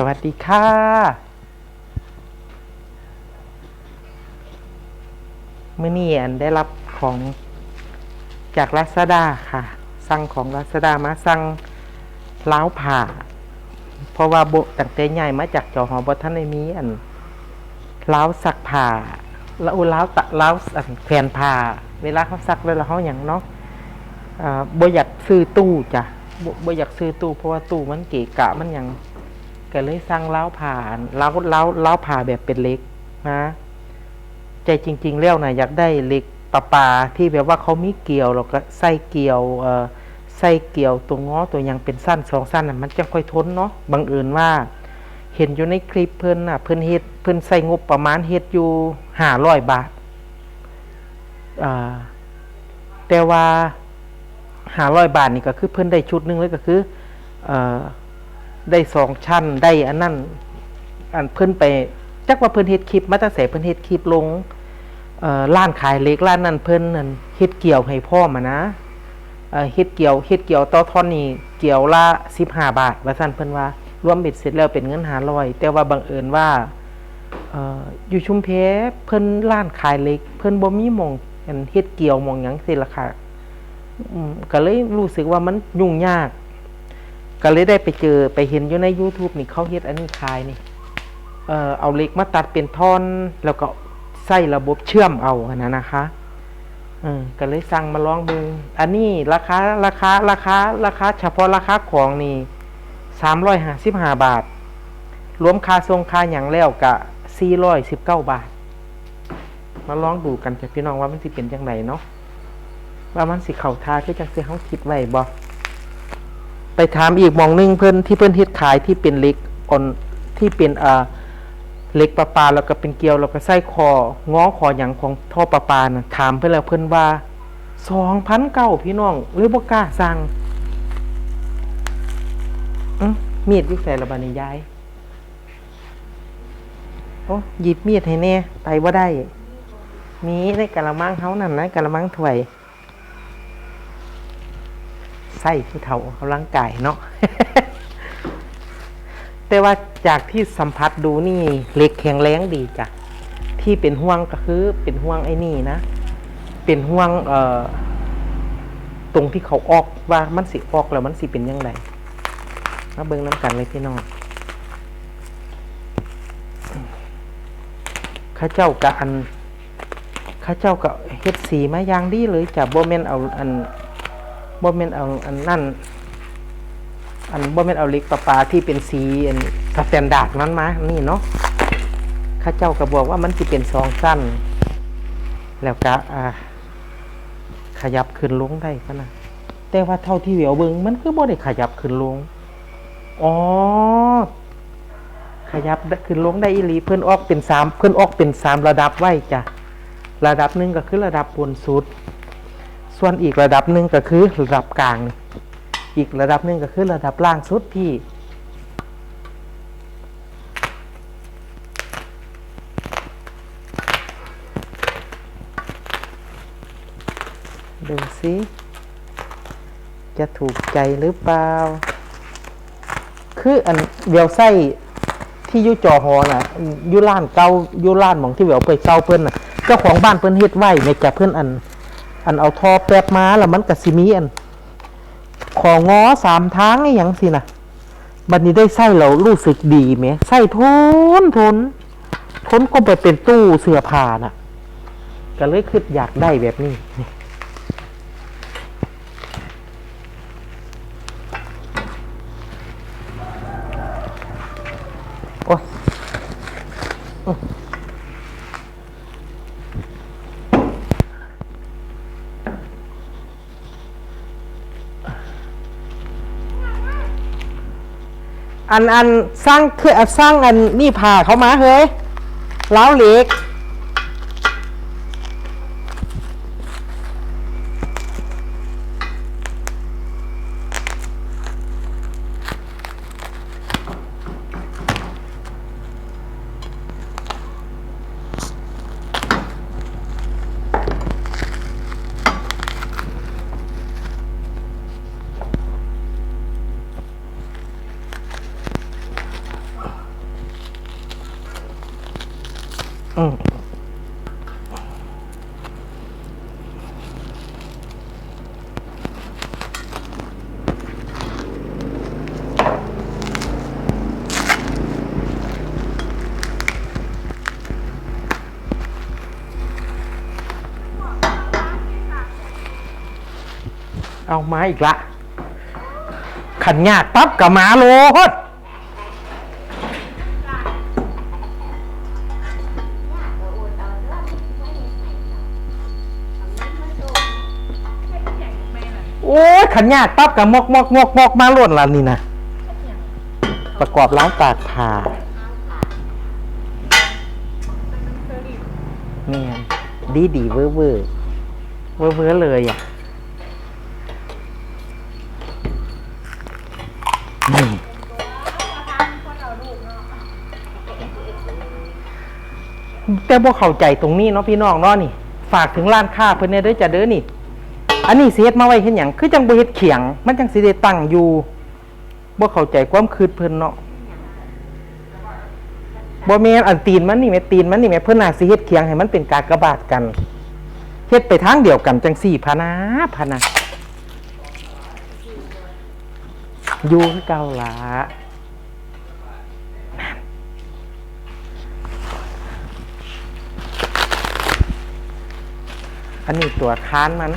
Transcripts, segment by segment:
สวัสดีค่ะ เมื่อนี้อันได้รับของจากลาซาด้าค่ะ สั่งของลาซาด้ามาสั่งล้าวผ่า เพราะว่าโบตั้งแต่ใหญ่มาจากจอหอบท่านในมีอันล้าวสักผ่าแล้วล้าวตะล้าวอันแขวนผ่า เวลาเขาซักเวลาเขาอย่างเนาะอ่าบ่อยากซื้อตู้จ้ะบ่บ่อยากซื้อตู้เพราะว่าตู้มันเกะกะมันหยัง ก็เลยสั่งเล้าผ่านเล้าเล้าเล้าผ่าแบบเป็นเล็กนะใจจริง ๆ แล้วนะอยากได้เหล็กปลาปลาที่แบบว่าเขามีเกลียวแล้วก็ใส่เกลียวเอ่อใส่เกลียวตัวง้อตัวยังเป็นสั้นสองสั้นน่ะมันจะค่อยทนเนาะบังเอิญว่า เห็นอยู่ในคลิปเพิ่นน่ะเพิ่นเฮ็ดเพิ่นใส่งบประมาณเฮ็ดอยู่ห้าร้อยบาทอ่าแต่ว่าห้าร้อยบาทนี่ก็คือเพิ่นได้ชุดนึงเลยก็คือเอ่อ ได้สองชั้นได้อันนั้นอันเพิ่นไปจักว่าเพิ่นเฮ็ดคลิปมาตั้งแต่เพิ่นเฮ็ดคลิปลงอ่อร้านขายเล็กร้านนั้นเพิ่นนั่นเฮ็ดเกี่ยวให้พ่อมานะเอ่อเฮ็ดเกี่ยวเฮ็ดเกี่ยวต่อท่อนนี่เกี่ยวละ15บห้าบาทว่าซั่นเพิ่นว่ารวมเบ็ดเสร็จแล้วเป็นเงิน500แต่ว่าบังเอิญว่าอ่ออยู่ชุมเพเพิ่นร้านขายเล็ก เพิ่นบ่มีมองอันเฮ็ดเกี่ยวมองหยังสิล่ะค่ะก็เลยรู้สึกว่ามันยุ่งยาก ก็เลยได้ไปเจอไปเห็นอยู่ใน YouTube นี่เขาเฮ็ดอันนี้ขายนี่เอ่อเอาเหล็กมาตัดเป็นท่อนแล้วก็ใส่ระบบเชื่อมเอาอนนั้นะคะเออก็เลยสั่งมาลองดูอันนี้ราคาราคาราคาราคาเฉพาะราคาของนี่สามร้อยห้าสิบห้าบาท รวมค่าทรงค่าอย่างแล้วกะสี่ร้อยสิบเก้าบาท มาลองดูกันจะพี่น้องว่ามันสิเป็นจังไงเนาะว่ามันสิเข่าทาคือจังสิเขาคิดไว้บ่ ไปถามอีกมองหนึงเพิ่อนที่เพิ่อนเฮ็ดขายที่เป็นเล็กอ่อนที่เป็นอ่าเล็กประปลาแล้วก็เป็นเกลียวแล้วก็ใส่คอง้อคอหยังของท่อประปลาน่ะถามเพิ่นแล้วเพิ่อนว่า2,009พี่น้องเลยบ่กล้าสั่งมีดยู่ใส่ละบาดนี้ยายโอ้หยิบมีดให้แน่ไปบ่าได้มีในกะละมังเฮานั่นนะกะละมังถ้วย ไส้ผู้เฒ่าออกกำลังกายเนาะแต่ว่าจากที่สัมผัสดูนี่เหล็กแข็งแรงดีจ้ะที่เป็นห่วงก็คือเป็นห่วงไอ้นี่นะ เป็นห่วงเอ่อตรงที่เขาออกว่ามันสิออกแล้วมันสิเป็นยังไงมาเบิ่งน้ำกันเลยพี่น้องข้าเจ้ากะอันข้าเจ้ากะเฮ็ดสีมาอย่างดีเลยจ้ะบ่แม่นเอาอัน บ่แม่นเอาอันนั่นอันบ่แม่นเอาเล็กประปาที่เป็นสีอันสแตนดาร์ดนั้นมานี่เนาะข้าเจ้าก็บอกว่ามันสิเป็นสองสั้น แล้วก็อ่า ขยับขึ้นลงได้ก็นะแต่ว่าเท่าที่เหวียวเบิงมันคือบ่ได้ขยับขึ้นลง อ๋อ ขยับขึ้นลงได้อีหลีเพิ่อนออกเป็นสามเพิ่อนออกเป็นสามระดับไว้จ้ะ ระดับหนึ่งก็คือระดับบนสุด ส่วนอีกระดับหนึ่งก็คือระดับกลาง อีกระดับหนึ่งก็คือระดับล่างสุดพี่ดูสิจะถูกใจหรือเปล่า คืออันเดียวไส้ที่ยุจอหอน่ะยุล้านเก่ายุล้านหมองที่เวียวไปเกาเพิ่นน่ะเจ้าของบ้านเพิ่นเฮ็ดไว้ในจับเพิ่นอัน อันเอาทอแป๊บมาแล้วมันกับซิมีอัน ของงอสามทางไอ้ยังสินะบัดนี้ได้ไส้เรารู้สึกดีไหมไส้ทนทนทนก็ไปเป็นตู้เสื้อผ้าน่ะ ก็เลยคิดอยากได้แบบนี้ อันอันสร้างคืออันสร้างอันนี่ผ่าเขามาเฮ้ยล้าวเหล็ก อืมเอามาอีกละ ขันยากปั๊บกับมาโลด ขันยากปั๊บกับมอกมอกมอกมอกมาล้วนละนี่นะประกอบล้างตากผ่าเนี่ยดีดีเวอร์เวอร์เวอร์เวอร์เลยอะนี่แต่บ่เข้าใจตรงนี้เนาะพี่น้องเนาะนี่ ฝากถึงร้านค้าเพิ่อนเนี่ยด้อจะเด้อนี่ อันนี้สิเฮ็ดมาไว้เฮ็ดหยังคือจังบ่เฮ็ดเขียง มันจังสิได้ตั้งอยู่บ่เข้าใจความคิดเพิ่นเนาะบ่แม่นอันตีนมันนี่แม่ตีนมันนี่แม่เพิ่นน่าสิเฮ็ดเขียงให้มันเป็นกากบาทกันเฮ็ดไปทางเดียวกันจังสี่พะนะพะนะอยู่คือเก่าล่ะอันนี้ตัวค้านมัน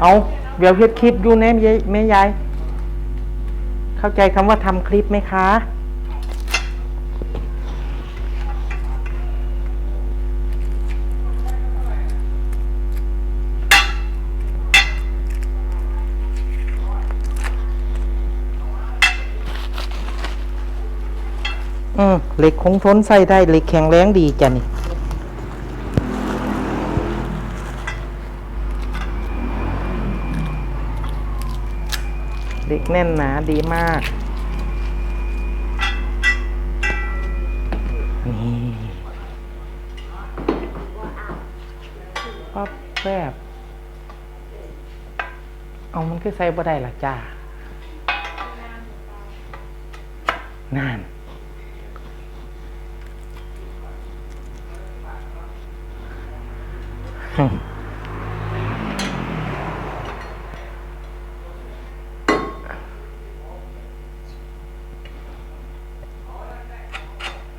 เอาเดี๋ยวเฮ็ดคลิปอยู่แน่แม่แม่ยาย เข้าใจคำว่าทำคลิปไหมคะ อืมเหล็กคงทนใส่ได้เหล็กแข็งแรงดีจ้ะนี่ เหล็กแน่นหนาดีมาก นี่ปั๊บแป๊บเอามันคือใส่บ่ได้ล่ะจ้านั่นอืม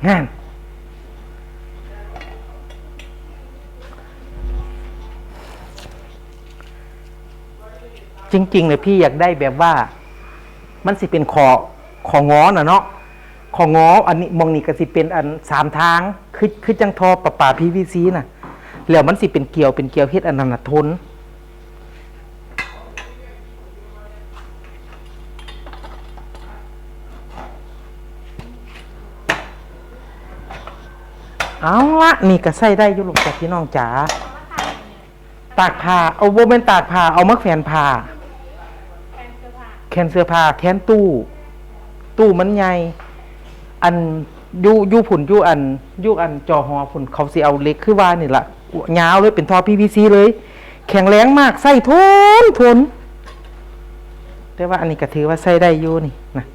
นั่นจริงๆเลยพี่อยากได้แบบว่า มันสิเป็นคอของงอน่ะเนาะของงออันนี้มองนี่ก็สิเป็นอันสามทางคือคือจังทอประปาพีวีซีน่ะแล้วมันสิเป็นเกลียวเป็นเกลียวเฮ็ดอันนั้นน่ะทน เอาละนี่ก็ใส่ได้อยู่ลูกจากพี่น้องจ๋าตากผ้าเอาโบเป็นตากผ้าเอามาแขวนผ้าแขนเสื้อผ้าแขนตู้ ตู้มันใหญ่อันยูอยูผุนยูอันยูอันจอหอผุนเขาสิเอาเล็กคือว่านี่ละยาวเลยเป็นท่อ PVC เลย แข็งแรงมากใส่ทนทนแต่ว่าอันนี้ก็ถือว่าใส่ได้อยู่นี่นะ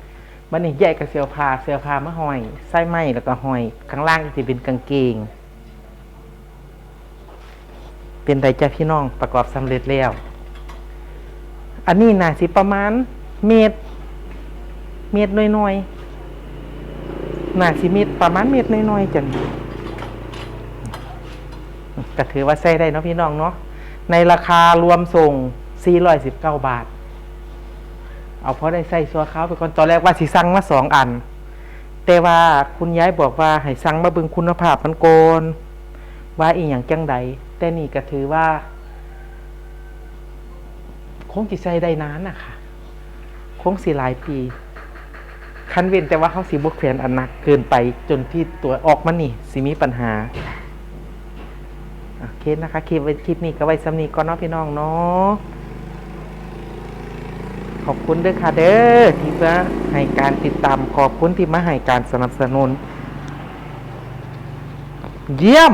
บันนี้แยกกับเสื้อผ้าเสื้อผ้ามาห้อยใส่ไหมแล้วก็ห้อยข้างล่างจะเป็นกางเกง เป็นไดจ้าพี่น้องประกอบสำเร็จแล้ว อันนี้น่าสิประมาณเมตร เมตรน้อยๆน่าสิเมตรประมาณเมตรน้อยๆจังก็ถือว่าใส่ได้เนาะพี่น้องเนาะในราคารวมส่ง 419 บาท เอาเพราะได้ใส่ซัวเขาวไปก่อนตอนแรกว่าสิสั่งมาสองอัน แต่ว่าคุณยายบอกว่าให้สั่งมาเบิ่งคุณภาพมันโกน ว่าอีหยังจังใดแต่นี่ก็ถือว่า คงจิตใส่ได้นานนะคะคงสิหลายปี คันเว้นแต่ว่าเขาสีบกแขวนอันหนักเกินไปจนที่ตัวออกมานี่สิมีปัญหาโอเคนะคะคลิปคลิปนี้ก็ไว้สำนีก่อนเนาะพี่น้องเนาะ คุณเด้อค่ะเด้อที่มาให้การติดตามขอบคุณที่มาให้การสนับสนุน เยี่ยม